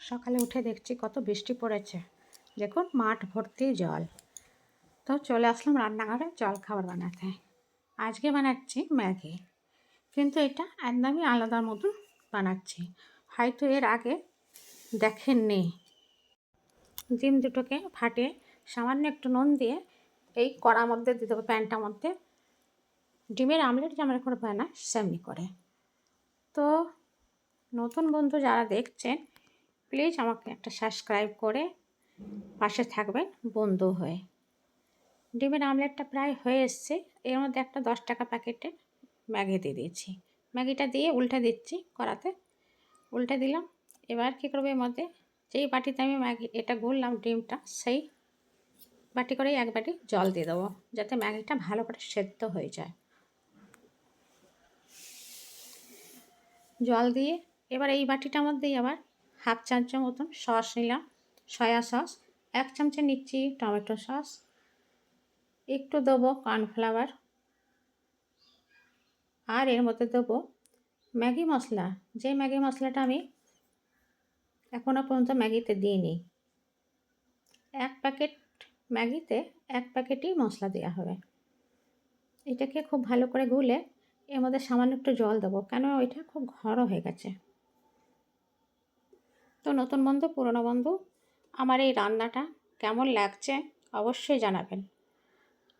সকালে উঠে দেখছি কত বৃষ্টি পড়েছে। দেখুন, মাঠ ভর্তি জল। তো চলে আসলাম রান্নাঘরে জল খাবার বানাতে। আজকে বানাচ্ছি ম্যাগি। কিন্তু এটা একদমই আলাদার মতন বানাচ্ছি। হয়তো এর আগে দেখেননি। ডিম দুটোকে ফাটিয়ে সামান্য একটু নুন দিয়ে এই কড়ার মধ্যে দিতে হবে প্যানটার মধ্যে। ডিমের আমলেট যেমন করে বানায়, সেমনি করে। তো নতুন বন্ধু যারা দেখছেন প্লিজ আমাকে একটা সাবস্ক্রাইব করে পাশে থাকবেন বন্ধু হয়ে। ডিমের আমলেটটা প্রায় হয়ে এসছে। এর মধ্যে একটা দশ টাকা প্যাকেটে ম্যাগি দিয়ে দিয়েছি। ম্যাগিটা দিয়ে উল্টে দিচ্ছি কড়াতে। উল্টে দিলাম। এবার কী করব এর মধ্যে? যেই বাটিতে আমি ম্যাগি, এটা গুললাম ডিমটা, সেই বাটি করেই এক বাটি জল দিয়ে দেবো, যাতে ম্যাগিটা ভালো করে সেদ্ধ হয়ে যায়। জল দিয়ে এবার এই বাটিটার মধ্যেই আবার হাফ চামচ মতন সস নিলাম, সয়া সস, এক চামচে নিচ্ছি টমেটো সস, একটু দেবো কর্নফ্লাওয়ার, আর এর মধ্যে দেবো ম্যাগি মশলা। যে ম্যাগি মশলাটা আমি এখনও পর্যন্ত ম্যাগিতে দিইনি, এক প্যাকেট ম্যাগিতে এক প্যাকেটই মশলা দেওয়া হবে। এটাকে খুব ভালো করে গুলে এর মধ্যে সামান্য একটু জল দেবো কেন ওইটা খুব ঘন হয়ে গেছে। তো নতুন বন্ধু, পুরনো বন্ধু, আমার এই রান্নাটা কেমন লাগছে অবশ্যই জানাবেন।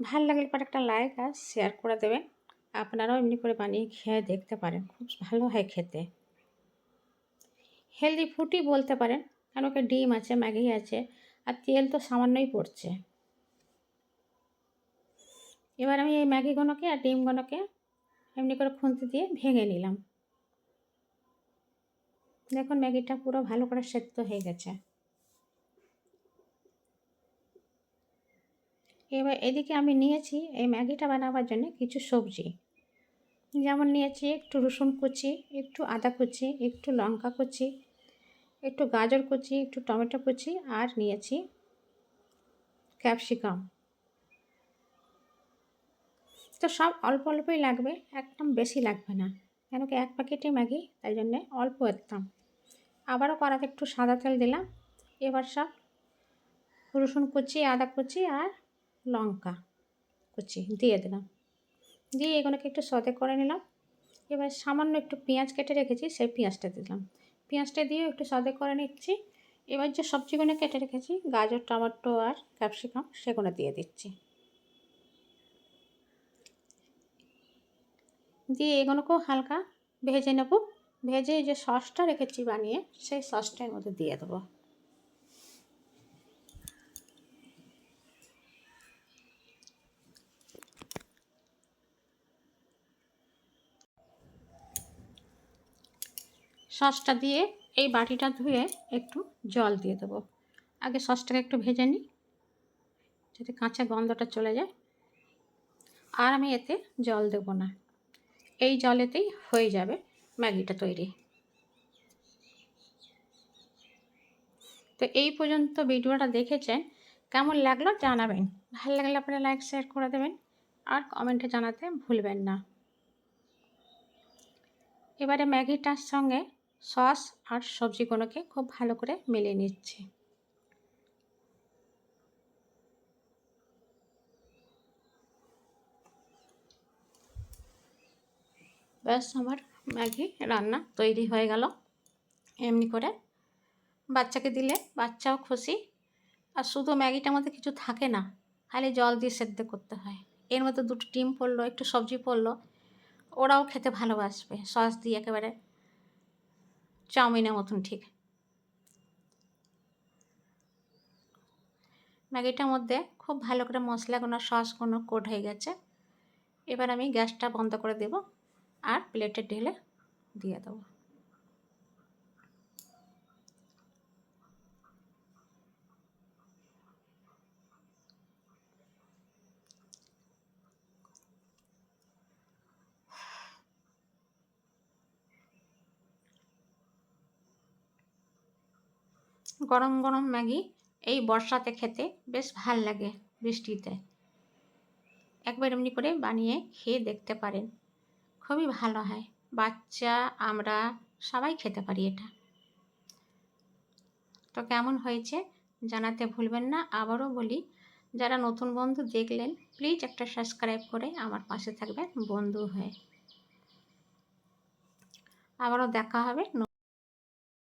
ভালো লাগলে পর একটা লাইক আর শেয়ার করে দেবেন। আপনারাও এমনি করে বানিয়ে খেয়ে দেখতে পারেন, খুব ভালো হয় খেতে। হেলদি ফুডই বলতে পারেন কেন কি ডিম আছে, ম্যাগি আছে, আর তেল তো সামান্যই পড়ছে। এবার আমি এই ম্যাগিগুলোকে আর ডিমগুলোকে এমনি করে খুন্তি দিয়ে ভেঙে নিলাম। দেখুন ম্যাগিটা পুরো ভালো করে সেদ্ধ হয়ে গেছে। এবার এদিকে আমি নিয়েছি এই ম্যাগিটা বানাবার জন্য কিছু সবজি। যেমন নিয়েছি একটু রসুন কুচি, একটু আদা কুচি, একটু লঙ্কা কুচি, একটু গাজর কুচি, একটু টমেটো কুচি আর নিয়েছি ক্যাপসিকাম। তো সব অল্প অল্পই লাগবে, একদম বেশি লাগবে না। কেন কি এক প্যাকেটে ম্যাগি? তাই জন্যে অল্প একদম। আবারও কড়াতে একটু সাদা তেল দিলাম। এবার সব রসুন কুচি, আদা কুচি আর লঙ্কা কুচি দিয়ে দিলাম। দিয়ে এগুলোকে একটু সতে করে নিলাম। এবার সামান্য একটু পেঁয়াজ কেটে রেখেছি, সেই পেঁয়াজটা দিলাম। পেঁয়াজটা দিয়ে একটু সতে করে নিচ্ছি। এবার যে সবজিগুলো কেটে রেখেছি, গাজর, টমেটো আর ক্যাপসিকাম, সেগুলো দিয়ে দিচ্ছি। দিয়ে এগুলোকেও হালকা ভেজে নেব। ভেজে যে সসটা রেখেছি বানিয়ে, সেই সসটার মধ্যে দিয়ে দেবো। সসটা দিয়ে এই বাটিটা ধুয়ে একটু জল দিয়ে দেবো। আগে সসটাকে একটু ভেজে নিই, যাতে কাঁচা গন্ধটা চলে যায়। আর আমি এতে জল দেব না। এই জলেতেই হয়ে যাবে ম্যাগিটা তৈরি। তো এই পর্যন্ত ভিডিওটা দেখেছেন, কেমন লাগল জানাবেন। ভালো লাগলে আপনারা লাইক, শেয়ার করে দেবেন আর কমেন্টে জানাতে ভুলবেন না। এবারে ম্যাগিটার সঙ্গে সস আর সবজিগুলোকে খুব ভালো করে মিলিয়ে নিচ্ছি। ব্যাস আমার ম্যাগি রান্না তৈরি হয়ে গেল। এমনি করে বাচ্চাকে দিলে বাচ্চাও খুশি। আর শুধু ম্যাগিটার মধ্যে কিছু থাকে না, খালি জল দিয়ে সেদ্ধ করতে হয়। এর মধ্যে দুটো ডিম পড়ল, একটু সবজি পড়ল। ওরাও খেতে ভালোবাসবে, সস দিয়ে একেবারে চাউমিনের মতন ঠিক। ম্যাগিটার মধ্যে খুব ভালো করে মশলাগুলো সসগুলো কোট হয়ে গেছে। এবার আমি গ্যাসটা বন্ধ করে দেব। আর প্লেটে ঢেলে দিয়ে দেবো। গরম গরম ম্যাগি এই বর্ষাতে খেতে বেশ ভালো লাগে বৃষ্টিতে। একবার এমনি করে বানিয়ে খেয়ে দেখতে পারেন। খুবই ভালো হয়। বাচ্চা, আমরা সবাই খেতে পারি এটা। তো কেমন হয়েছে জানাতে ভুলবেন না। আবারও বলি, যারা নতুন বন্ধু দেখলেন প্লিজ একটা সাবস্ক্রাইব করে আমার পাশে থাকবেন বন্ধু হয়ে। আবারও দেখা হবে